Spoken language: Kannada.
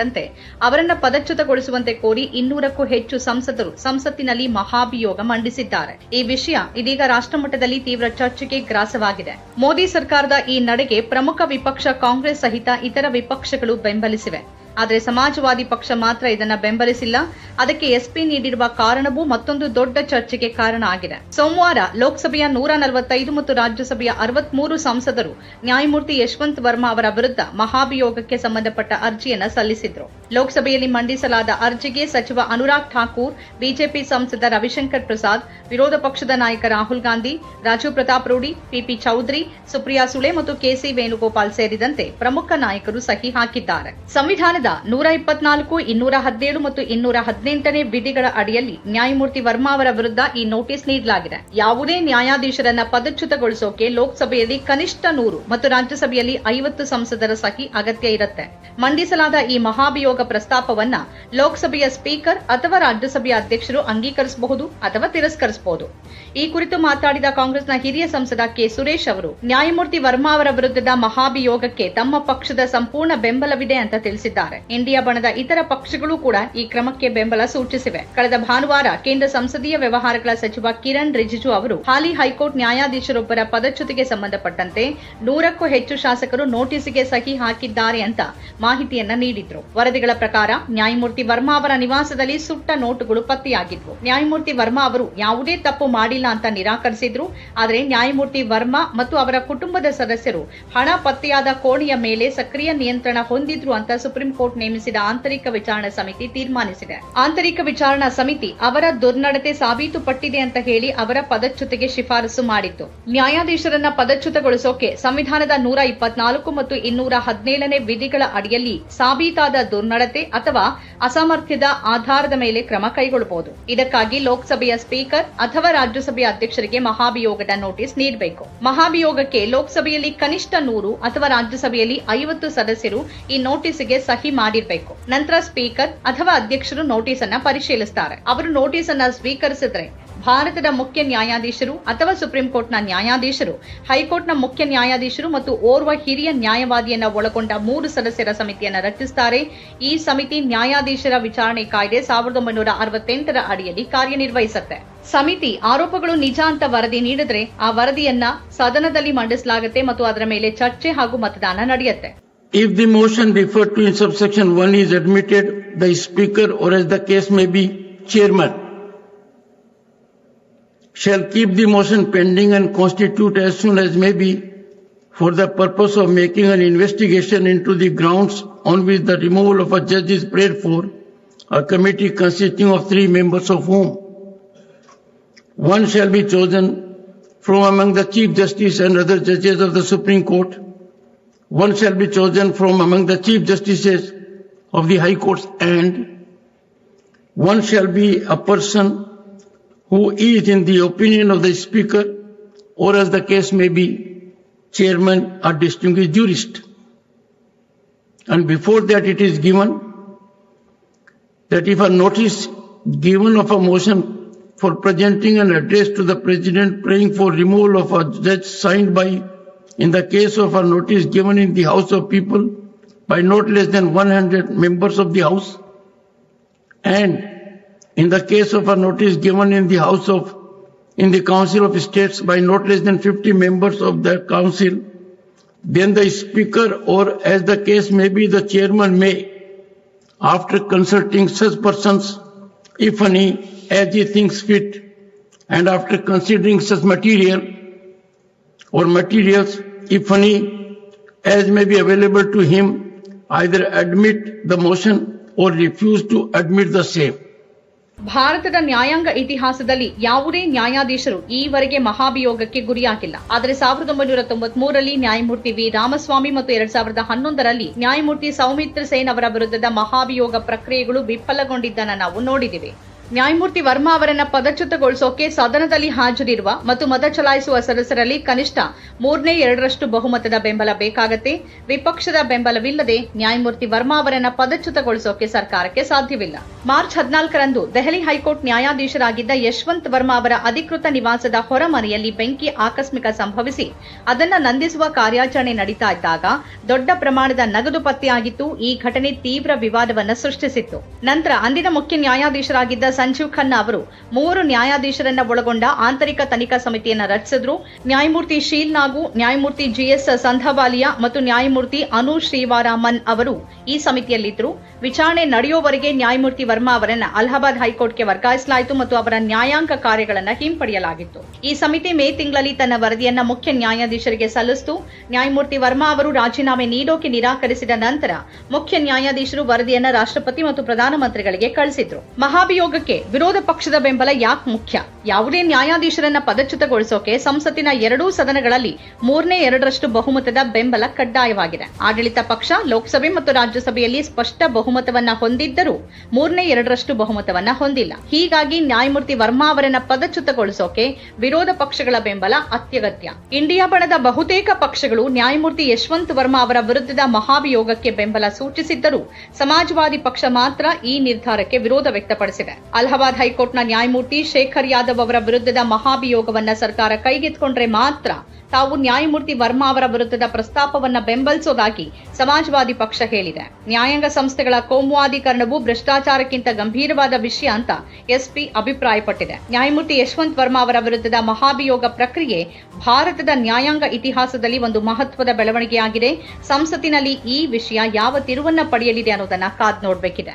ಅಂತೆ ಅವರನ್ನ ಪದಚ್ಯುತಗೊಳಿಸುವಂತೆ ಕೋರಿ ಇನ್ನೂರಕ್ಕೂ ಹೆಚ್ಚು ಸಂಸದರು ಸಂಸತ್ತಿನಲ್ಲಿ ಮಹಾಭಿಯೋಗ ಮಂಡಿಸಿದ್ದಾರೆ. ಈ ವಿಷಯ ಇದೀಗ ರಾಷ್ಟ್ರಮಟ್ಟದಲ್ಲಿ ತೀವ್ರ ಚರ್ಚೆಗೆ ಗ್ರಾಸವಾಗಿದೆ. ಮೋದಿ ಸರ್ಕಾರದ ಈ ನಡೆಗೆ ಪ್ರಮುಖ ವಿಪಕ್ಷ ಕಾಂಗ್ರೆಸ್ ಸಹಿತ ಇತರ ವಿಪಕ್ಷಗಳು ಬೆಂಬಲಿಸಿವೆ. ಆದರೆ ಸಮಾಜವಾದಿ ಪಕ್ಷ ಮಾತ್ರ ಇದನ್ನ ಬೆಂಬಲಿಸಿಲ್ಲ. ಅದಕ್ಕೆ ಎಸ್ಪಿ ನೀಡಿರುವ ಕಾರಣವೂ ಮತ್ತೊಂದು ದೊಡ್ಡ ಚರ್ಚೆಗೆ ಕಾರಣ ಆಗಿದೆ. ಸೋಮವಾರ ಲೋಕಸಭೆಯ ನೂರ ನಲವತ್ತೈದು ಮತ್ತು ರಾಜ್ಯಸಭೆಯ ಅರವತ್ಮೂರು ಸಂಸದರು ನ್ಯಾಯಮೂರ್ತಿ ಯಶವಂತ್ ವರ್ಮಾ ಅವರ ವಿರುದ್ಧ ಮಹಾಭಿಯೋಗಕ್ಕೆ ಸಂಬಂಧಪಟ್ಟ ಅರ್ಜಿಯನ್ನು ಸಲ್ಲಿಸಿದ್ರು. ಲೋಕಸಭೆಯಲ್ಲಿ ಮಂಡಿಸಲಾದ ಅರ್ಜಿಗೆ ಸಚಿವ ಅನುರಾಗ್ ಠಾಕೂರ್, ಬಿಜೆಪಿ ಸಂಸದ ರವಿಶಂಕರ್ ಪ್ರಸಾದ್, ವಿರೋಧ ಪಕ್ಷದ ನಾಯಕ ರಾಹುಲ್ ಗಾಂಧಿ, ರಾಜೀವ್ ಪ್ರತಾಪ್ ರೂಢಿ ಪಿಪಿ ಚೌಧರಿ, ಸುಪ್ರಿಯಾ ಸುಳೆ ಮತ್ತು ಕೆಸಿ ವೇಣುಗೋಪಾಲ್ ಸೇರಿದಂತೆ ಪ್ರಮುಖ ನಾಯಕರು ಸಹಿ ಹಾಕಿದ್ದಾರೆ. ಸಂವಿಧಾನದ ನೂರ ಇಪ್ಪತ್ನಾಲ್ಕು, ಇನ್ನೂರ ಹದಿನೇಳು ಮತ್ತು ಇನ್ನೂರ ಹದಿನೆಂಟನೇ ವಿಧಿಗಳ ಅಡಿಯಲ್ಲಿ ನ್ಯಾಯಮೂರ್ತಿ ವರ್ಮಾ ಅವರ ವಿರುದ್ಧ ಈ ನೋಟಿಸ್ ನೀಡಲಾಗಿದೆ. ಯಾವುದೇ ನ್ಯಾಯಾಧೀಶರನ್ನ ಪದಚ್ಯುತಗೊಳಿಸೋಕೆ ಲೋಕಸಭೆಯಲ್ಲಿ ಕನಿಷ್ಠ ನೂರು ಮತ್ತು ರಾಜ್ಯಸಭೆಯಲ್ಲಿ ಐವತ್ತು ಸಂಸದರ ಸಹಿ ಅಗತ್ಯ ಇರುತ್ತೆ. ಮಂಡಿಸಲಾದ ಈ ಮಹಾಭಿಯೋಗ ಪ್ರಸ್ತಾಪವನ್ನ ಲೋಕಸಭೆಯ ಸ್ಪೀಕರ್ ಅಥವಾ ರಾಜ್ಯಸಭೆಯ ಅಧ್ಯಕ್ಷರು ಅಂಗೀಕರಿಸಬಹುದು ಅಥವಾ ತಿರಸ್ಕರಿಸಬಹುದು. ಈ ಕುರಿತು ಮಾತನಾಡಿದ ಕಾಂಗ್ರೆಸ್ನ ಹಿರಿಯ ಸಂಸದ ಕೆ. ಸುರೇಶ್ ಅವರು, ನ್ಯಾಯಮೂರ್ತಿ ವರ್ಮಾ ಅವರ ವಿರುದ್ಧದ ಮಹಾಭಿಯೋಗಕ್ಕೆ ತಮ್ಮ ಪಕ್ಷದ ಸಂಪೂರ್ಣ ಬೆಂಬಲವಿದೆ ಅಂತ ತಿಳಿಸಿದ್ದಾರೆ. ಇಂಡಿಯಾ ಬಣದ ಇತರ ಪಕ್ಷಗಳು ಕೂಡ ಈ ಕ್ರಮಕ್ಕೆ ಬೆಂಬಲ ಸೂಚಿಸಿವೆ. ಕಳೆದ ಭಾನುವಾರ ಕೇಂದ್ರ ಸಂಸದೀಯ ವ್ಯವಹಾರಗಳ ಸಚಿವ ಕಿರಣ್ ರಿಜಿಜು ಅವರು, ಹಾಲಿ ಹೈಕೋರ್ಟ್ ನ್ಯಾಯಾಧೀಶರೊಬ್ಬರ ಪದಚ್ಯುತಿಗೆ ಸಂಬಂಧಪಟ್ಟಂತೆ ನೂರಕ್ಕೂ ಹೆಚ್ಚು ಶಾಸಕರು ನೋಟಿಸ್ಗೆ ಸಹಿ ಹಾಕಿದ್ದಾರೆ ಅಂತ ಮಾಹಿತಿಯನ್ನ ನೀಡಿದ್ರು. ವರದಿಗಳ ಪ್ರಕಾರ ನ್ಯಾಯಮೂರ್ತಿ ವರ್ಮಾ ಅವರ ನಿವಾಸದಲ್ಲಿ ಸುಟ್ಟ ನೋಟುಗಳು ಪತ್ತೆಯಾಗಿದ್ವು. ನ್ಯಾಯಮೂರ್ತಿ ವರ್ಮಾ ಅವರು ಯಾವುದೇ ತಪ್ಪು ಮಾಡಿಲ್ಲ ಅಂತ ನಿರಾಕರಿಸಿದ್ರು. ಆದರೆ ನ್ಯಾಯಮೂರ್ತಿ ವರ್ಮಾ ಮತ್ತು ಅವರ ಕುಟುಂಬದ ಸದಸ್ಯರು ಹಣ ಪತ್ತೆಯಾದ ಕೋಣೆಯ ಮೇಲೆ ಸಕ್ರಿಯ ನಿಯಂತ್ರಣ ಹೊಂದಿದ್ರು ಅಂತ ಸುಪ್ರೀಂ ಕೋರ್ಟ್ ನೇಮಿಸಿದ ಆಂತರಿಕ ವಿಚಾರಣಾ ಸಮಿತಿ ತೀರ್ಮಾನಿಸಿದೆ. ಆಂತರಿಕ ವಿಚಾರಣಾ ಸಮಿತಿ ಅವರ ದುರ್ನಡತೆ ಸಾಬೀತುಪಟ್ಟಿದೆ ಅಂತ ಹೇಳಿ ಅವರ ಪದಚ್ಯುತಿಗೆ ಶಿಫಾರಸು ಮಾಡಿತ್ತು. ನ್ಯಾಯಾಧೀಶರನ್ನ ಪದಚ್ಯುತಗೊಳಿಸೋಕೆ ಸಂವಿಧಾನದ ನೂರ ಇಪ್ಪತ್ನಾಲ್ಕು ಮತ್ತು ಇನ್ನೂರ ಹದಿನೇಳನೇ ವಿಧಿಗಳ ಅಡಿಯಲ್ಲಿ ಸಾಬೀತಾದ ದುರ್ನಡತೆ ಅಥವಾ ಅಸಾಮರ್ಥ್ಯದ ಆಧಾರದ ಮೇಲೆ ಕ್ರಮ ಕೈಗೊಳ್ಳಬಹುದು ಇದಕ್ಕಾಗಿ ಲೋಕಸಭೆಯ ಸ್ಪೀಕರ್ ಅಥವಾ ರಾಜ್ಯಸಭೆಯ ಅಧ್ಯಕ್ಷರಿಗೆ ಮಹಾಭಿಯೋಗದ ನೋಟಿಸ್ ನೀಡಬೇಕು. ಮಹಾಭಿಯೋಗಕ್ಕೆ ಲೋಕಸಭೆಯಲ್ಲಿ ಕನಿಷ್ಠ ನೂರು ಅಥವಾ ರಾಜ್ಯಸಭೆಯಲ್ಲಿ ಐವತ್ತು ಸದಸ್ಯರು ಈ ನೋಟಿಸ್ಗೆ ಸಹಿ ಮಾಡಿರಬೇಕು. ನಂತರ ಸ್ಪೀಕರ್ ಅಥವಾ ಅಧ್ಯಕ್ಷರು ನೋಟಿಸ್ ಅನ್ನ ಪರಿಶೀಲಿಸುತ್ತಾರೆ ಅವರು ನೋಟಿಸ್ ಅನ್ನ ಸ್ವೀಕರಿಸಿದ್ರೆ ಭಾರತದ ಮುಖ್ಯ ನ್ಯಾಯಾಧೀಶರು ಅಥವಾ ಸುಪ್ರೀಂ ಕೋರ್ಟ್ನ ನ್ಯಾಯಾಧೀಶರು ಹೈಕೋರ್ಟ್ನ ಮುಖ್ಯ ನ್ಯಾಯಾಧೀಶರು ಮತ್ತು ಓರ್ವ ಹಿರಿಯ ನ್ಯಾಯವಾದಿಯನ್ನ ಒಳಗೊಂಡ ಮೂರು ಸದಸ್ಯರ ಸಮಿತಿಯನ್ನು ರಚಿಸುತ್ತಾರೆ ಈ ಸಮಿತಿ ನ್ಯಾಯಾಧೀಶರ ವಿಚಾರಣೆ ಕಾಯ್ದೆ ಸಾವಿರದ ಒಂಬೈನೂರ ಅರವತ್ತೆಂಟರ ಅಡಿಯಲ್ಲಿ ಕಾರ್ಯನಿರ್ವಹಿಸುತ್ತೆ. ಸಮಿತಿ ಆರೋಪಗಳು ನಿಜ ಅಂತ ವರದಿ ನೀಡಿದ್ರೆ ಆ ವರದಿಯನ್ನ ಸದನದಲ್ಲಿ ಮಂಡಿಸಲಾಗುತ್ತೆ ಮತ್ತು ಅದರ ಮೇಲೆ ಚರ್ಚೆ ಹಾಗೂ ಮತದಾನ ನಡೆಯುತ್ತೆ. If the motion referred to in subsection 1 is admitted, the speaker or as the case may be chairman. Shall keep the motion pending and constitute as soon as may be for the purpose of making an investigation into the grounds on which the removal of a judge is prayed for, a committee consisting of three members of whom one shall be chosen from among the Chief Justice and other judges of the Supreme Court, one shall be chosen from among the Chief Justices of the High Courts, and one shall be a person who is, in the opinion of the Speaker, or as the case may be, Chairman or distinguished jurist. And before that, it is given that if a notice given of a motion for presenting an address to the President praying for removal of a judge signed by in the case of a notice given in the House of People by not less than 100 members of the House, and in the case of a notice given in the House of, in the Council of States by not less than 50 members of the Council, then the Speaker or as the case may be, the Chairman may, after consulting such persons, if any, as he thinks fit, and after considering such material, or materials, if any, as may be available to him, either admit the motion or refuse to admit the same. ಭಾರತದ ನ್ಯಾಯಾಂಗ ಇತಿಹಾಸದಲ್ಲಿ ಯಾವುದೇ ನ್ಯಾಯಾಧೀಶರು ಈವರೆಗೆ ಮಹಾಭಿಯೋಗಕ್ಕೆ ಗುರಿಯಾಗಿಲ್ಲ. ಆದರೆ ಸಾವಿರದ ಒಂಬೈನೂರ ತೊಂಬತ್ ಮೂರರಲ್ಲಿ ನ್ಯಾಯಮೂರ್ತಿ ವಿ. ರಾಮಸ್ವಾಮಿ ಮತ್ತು ಎರಡ್ ಸಾವಿರದ ಹನ್ನೊಂದರಲ್ಲಿ ನ್ಯಾಯಮೂರ್ತಿ ಸೌಮಿತ್ರ ಸೇನ್ ಅವರ ವಿರುದ್ಧದ ಮಹಾಭಿಯೋಗ ಪ್ರಕ್ರಿಯೆಗಳು ವಿಫಲಗೊಂಡಿದ್ದನ್ನು ನಾವು ನೋಡಿದಿವಿ ನ್ಯಾಯಮೂರ್ತಿ ವರ್ಮಾ ಅವರನ್ನ ಪದಚ್ಯುತಗೊಳಿಸೋಕೆ ಸದನದಲ್ಲಿ ಹಾಜರಿರುವ ಮತ್ತು ಮತ ಚಲಾಯಿಸುವ ಸದಸ್ಯರಲ್ಲಿ ಕನಿಷ್ಠ ಮೂರನೇ ಎರಡರಷ್ಟು ಬಹುಮತದ ಬೆಂಬಲ ಬೇಕಾಗತ್ತೆ. ವಿಪಕ್ಷದ ಬೆಂಬಲವಿಲ್ಲದೆ ನ್ಯಾಯಮೂರ್ತಿ ವರ್ಮಾ ಅವರನ್ನ ಪದಚ್ಯುತಗೊಳಿಸೋಕೆ ಸರ್ಕಾರಕ್ಕೆ ಸಾಧ್ಯವಿಲ್ಲ. ಮಾರ್ಚ್ ಹದಿನಾಲ್ಕರಂದು ದೆಹಲಿ ಹೈಕೋರ್ಟ್ ನ್ಯಾಯಾಧೀಶರಾಗಿದ್ದ ಯಶವಂತ್ ವರ್ಮಾ ಅವರ ಅಧಿಕೃತ ನಿವಾಸದ ಹೊರಮನೆಯಲ್ಲಿ ಬೆಂಕಿ ಆಕಸ್ಮಿಕ ಸಂಭವಿಸಿ ಅದನ್ನ ನಂದಿಸುವ ಕಾರ್ಯಾಚರಣೆ ನಡೀತಾ ಇದ್ದಾಗ ದೊಡ್ಡ ಪ್ರಮಾಣದ ನಗದು ಪತ್ತೆಯಾಗಿತ್ತು. ಈ ಘಟನೆ ತೀವ್ರ ವಿವಾದವನ್ನ ಸೃಷ್ಟಿಸಿತ್ತು. ನಂತರ ಅಂದಿನ ಮುಖ್ಯ ನ್ಯಾಯಾಧೀಶರಾಗಿದ್ದ ಸಂಜೀವ್ ಖನ್ನಾ ಅವರು ಮೂವರು ನ್ಯಾಯಾಧೀಶರನ್ನ ಒಳಗೊಂಡ ಆಂತರಿಕ ತನಿಖಾ ಸಮಿತಿಯನ್ನ ರಚಿಸಿದ್ರು. ನ್ಯಾಯಮೂರ್ತಿ ಶೀಲ್ ನಾಗು, ನ್ಯಾಯಮೂರ್ತಿ ಜಿಎಸ್ ಸಂಧವಾಲಿಯಾ ಮತ್ತು ನ್ಯಾಯಮೂರ್ತಿ ಅನು ಶ್ರೀವಾರಾಮನ್ ಅವರು ಈ ಸಮಿತಿಯಲ್ಲಿದ್ದರು ವಿಚಾರಣೆ ನಡೆಯುವವರೆಗೆ ನ್ಯಾಯಮೂರ್ತಿ ವರ್ಮಾ ಅವರನ್ನ ಅಲಹಾಬಾದ್ ಹೈಕೋರ್ಟ್ಗೆ ವರ್ಗಾಯಿಸಲಾಯಿತು ಮತ್ತು ಅವರ ನ್ಯಾಯಾಂಗ ಕಾರ್ಯಗಳನ್ನ ಹಿಂಪಡೆಯಲಾಗಿತ್ತು. ಈ ಸಮಿತಿ ಮೇ ತಿಂಗಳಲ್ಲಿ ತನ್ನ ವರದಿಯನ್ನ ಮುಖ್ಯ ನ್ಯಾಯಾಧೀಶರಿಗೆ ಸಲ್ಲಿಸಿತು. ನ್ಯಾಯಮೂರ್ತಿ ವರ್ಮಾ ಅವರು ರಾಜೀನಾಮೆ ನೀಡೋಕೆ ನಿರಾಕರಿಸಿದ ನಂತರ ಮುಖ್ಯ ನ್ಯಾಯಾಧೀಶರು ವರದಿಯನ್ನ ರಾಷ್ಟ್ರಪತಿ ಮತ್ತು ಪ್ರಧಾನಮಂತ್ರಿಗಳಿಗೆ ಕಳಿಸಿದ್ರು. ಮಹಾಭಿಯೋಗಕ್ಕೆ ವಿರೋಧ ಪಕ್ಷದ ಬೆಂಬಲ ಯಾಕೆ ಮುಖ್ಯ? ಯಾವುದೇ ನ್ಯಾಯಾಧೀಶರನ್ನ ಪದಚ್ಯುತಗೊಳಿಸೋಕೆ ಸಂಸತ್ತಿನ ಎರಡೂ ಸದನಗಳಲ್ಲಿ ಮೂರನೇ ಎರಡರಷ್ಟು ಬಹುಮತದ ಬೆಂಬಲ ಕಡ್ಡಾಯವಾಗಿದೆ. ಆಡಳಿತ ಪಕ್ಷ, ಲೋಕಸಭೆ ಮತ್ತು ರಾಜ್ಯಸಭೆಯಲ್ಲಿ ಸ್ಪಷ್ಟ ಬಹುಮತವನ್ನ ಹೊಂದಿದ್ದರೂ ಮೂರನೇ ಎರಡರಷ್ಟು ಬಹುಮತವನ್ನ ಹೊಂದಿಲ್ಲ. ಹೀಗಾಗಿ ನ್ಯಾಯಮೂರ್ತಿ ವರ್ಮಾ ಅವರನ್ನ ಪದಚ್ಯುತಗೊಳಿಸೋಕೆ ವಿರೋಧ ಪಕ್ಷಗಳ ಬೆಂಬಲ ಅತ್ಯಗತ್ಯ. ಇಂಡಿಯಾ ಬಣದ ಬಹುತೇಕ ಪಕ್ಷಗಳು ನ್ಯಾಯಮೂರ್ತಿ ಯಶವಂತ್ ವರ್ಮಾ ಅವರ ವಿರುದ್ಧದ ಮಹಾಭಿಯೋಗಕ್ಕೆ ಬೆಂಬಲ ಸೂಚಿಸಿದ್ದರೂ ಸಮಾಜವಾದಿ ಪಕ್ಷ ಮಾತ್ರ ಈ ನಿರ್ಧಾರಕ್ಕೆ ವಿರೋಧ ವ್ಯಕ್ತಪಡಿಸಿದೆ. ಅಲಹಾಬಾದ್ ಹೈಕೋರ್ಟ್ನ ನ್ಯಾಯಮೂರ್ತಿ ಶೇಖರ್ ಯಾದವ್ ಅವರ ವಿರುದ್ಧದ ಮಹಾಭಿಯೋಗವನ್ನು ಸರ್ಕಾರ ಕೈಗೆತ್ತಿಕೊಂಡ್ರೆ ಮಾತ್ರ ತಾವು ನ್ಯಾಯಮೂರ್ತಿ ವರ್ಮಾ ಅವರ ವಿರುದ್ಧದ ಪ್ರಸ್ತಾಪವನ್ನು ಬೆಂಬಲಿಸೋದಾಗಿ ಸಮಾಜವಾದಿ ಪಕ್ಷ ಹೇಳಿದೆ. ನ್ಯಾಯಾಂಗ ಸಂಸ್ಥೆಗಳ ಕೋಮುವಾದೀಕರಣವು ಭ್ರಷ್ಟಾಚಾರಕ್ಕಿಂತ ಗಂಭೀರವಾದ ವಿಷಯ ಅಂತ ಎಸ್ಪಿ ಅಭಿಪ್ರಾಯಪಟ್ಟಿದೆ. ನ್ಯಾಯಮೂರ್ತಿ ಯಶವಂತ್ ವರ್ಮಾ ಅವರ ವಿರುದ್ಧದ ಮಹಾಭಿಯೋಗ ಪ್ರಕ್ರಿಯೆ ಭಾರತದ ನ್ಯಾಯಾಂಗ ಇತಿಹಾಸದಲ್ಲಿ ಒಂದು ಮಹತ್ವದ ಬೆಳವಣಿಗೆಯಾಗಿದೆ. ಸಂಸತ್ತಿನಲ್ಲಿ ಈ ವಿಷಯ ಯಾವ ತಿರುವನ್ನ ಪಡೆಯಲಿದೆ ಅನ್ನೋದನ್ನ ಕಾದ್ ನೋಡಬೇಕಿದೆ.